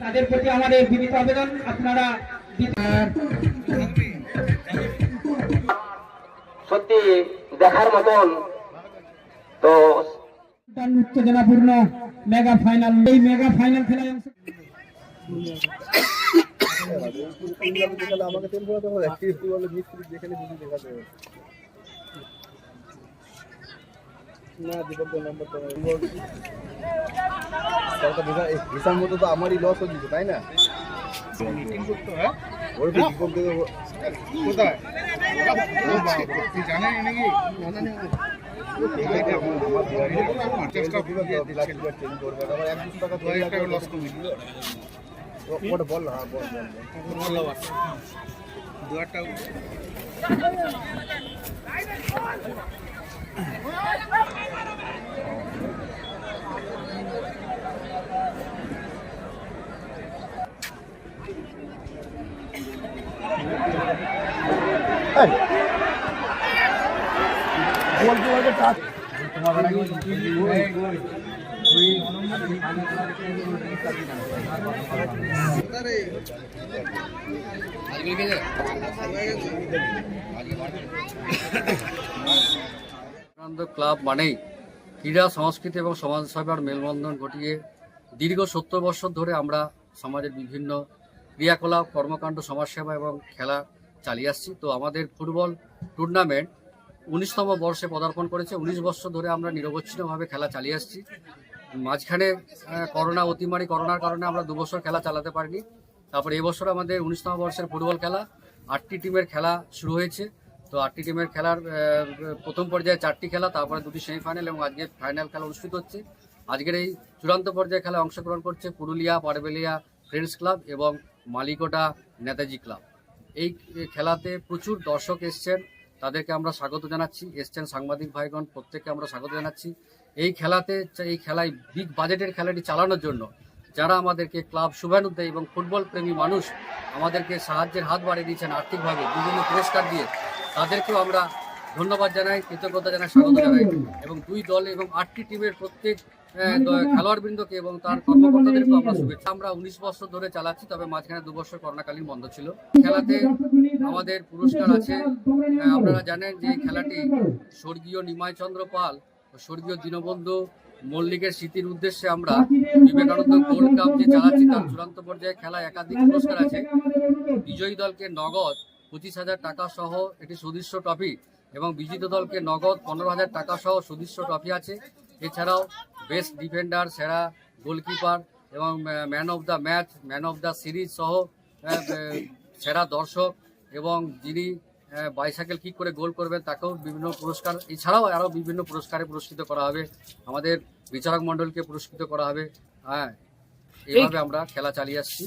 তাদের প্রতি আমাদের বিনীত আবেদন আপনারা সত্যি দেখার মতন তো উত্তেজনাপূর্ণ মেগা ফাইনাল এই মেগা ফাইনাল খেলায় অংশ আমাকে তেল ভরাতে হবে মিস্ত্রি যেখানে বুঝি দেখাতে হবে। না দীপক নাম্বার তো হিসাব মতো তো আমারই লস হচ্ছে তাই না? ওর দীপক দেবে কোথায়? জানেন নাকি? ওটা বল হ্যাঁ, বল বল বল। দু হাজার টাকা আনন্দ ক্লাব মানেই ক্রীড়া, সংস্কৃতি এবং সমাজসেবার মেলবন্ধন ঘটিয়ে দীর্ঘ সত্তর বছর ধরে আমরা সমাজের বিভিন্ন ক্রিয়াকলাপ, কর্মকাণ্ড, সমাজসেবা এবং খেলা চালিয়ে আসছি। তো আমাদের ফুটবল টুর্নামেন্ট উনিশতম বর্ষে পদার্পণ করেছে। উনিশ বছর ধরে আমরা নিরবচ্ছিন্নভাবে খেলা চালিয়ে আসছি। মাঝখানে করোনা, অতিমারি করোনার কারণে আমরা দু বছর খেলা চালাতে পারিনি। তারপর এবছর আমাদের উনিশতম বর্ষের ফুটবল খেলা, আটটি টিমের খেলা শুরু হয়েছে। তো আটটি টিমের খেলার প্রথম পর্যায়ে চারটি খেলা, তারপরে দুটি সেমিফাইনাল এবং আজকে ফাইনাল খেলা অনুষ্ঠিত হচ্ছে। আজকের এই চূড়ান্ত পর্যায়ে খেলায় অংশগ্রহণ করছে পুরুলিয়া, পারবেলিয়া ফ্রেন্ডস ক্লাব এবং মালিকোটা নেতাজি ক্লাব। এই খেলাতে প্রচুর দর্শক এসছেন। তাদেরকে আমরা স্বাগত জানাচ্ছি। এসছেন সাংবাদিক ভাইগণ, প্রত্যেককে আমরা স্বাগত জানাচ্ছি। এই খেলাতে, এই খেলায় বিগ বাজেটের খেলাটি চালানোর জন্য যারা আমাদেরকে ক্লাব শুভানু দেয় এবং ফুটবল প্রেমী মানুষ আমাদেরকে সাহায্যের হাত বাড়িয়ে দিয়েছেন আর্থিকভাবে, বিভিন্ন পুরস্কার দিয়ে, তাদেরকেও আমরা ধন্যবাদ জানাই, কৃতজ্ঞতা জানাই, স্বাগত জানাই। এবং দুই দল এবং আটটি টিমের প্রত্যেক খেলোয়াড়বৃন্দকে এবং তার কর্মকর্তাদেরকেও আমরা শুভেচ্ছা। আমরা উনিশ বছর ধরে চালাচ্ছি তবে মাঝখানে দু বছর করোনাকালীন বন্ধ ছিল। খেলাতে আমাদের পুরস্কার আছে। আপনারা জানেন যে খেলাটি স্বর্গীয় নিমাই চন্দ্র পাল ও স্বর্গীয় দীনবন্ধু মল্লিকের স্মৃতির উদ্দেশ্যে আমরা বিবেকানন্দ গোল্ড কাপ যে চালাচ্ছি তার চূড়ান্ত পর্যায়ে খেলায় একাধিক পুরস্কার আছে। বিজয়ী দলকে নগদ পঁচিশ হাজার টাকা সহ একটি সুদৃশ্য ট্রফি এবং বিজিত দলকে নগদ পনেরো হাজার টাকা সহ সুদৃশ্য ট্রফি আছে। এছাড়াও বেস্ট ডিফেন্ডার সেরা গোলকিপার এবং man of the match man of the series সহ সেরা দর্শক এবং যিনি বাইসাইকেল কিক করে গোল করবেন তাকেও বিভিন্ন পুরস্কার এছাড়াও আরও বিভিন্ন পুরস্কারে পুরস্কৃত করা হবে। আমাদের বিচারক মণ্ডলকে পুরস্কৃত করা হবে। হ্যাঁ এইভাবে আমরা খেলা চালিয়ে আসছি।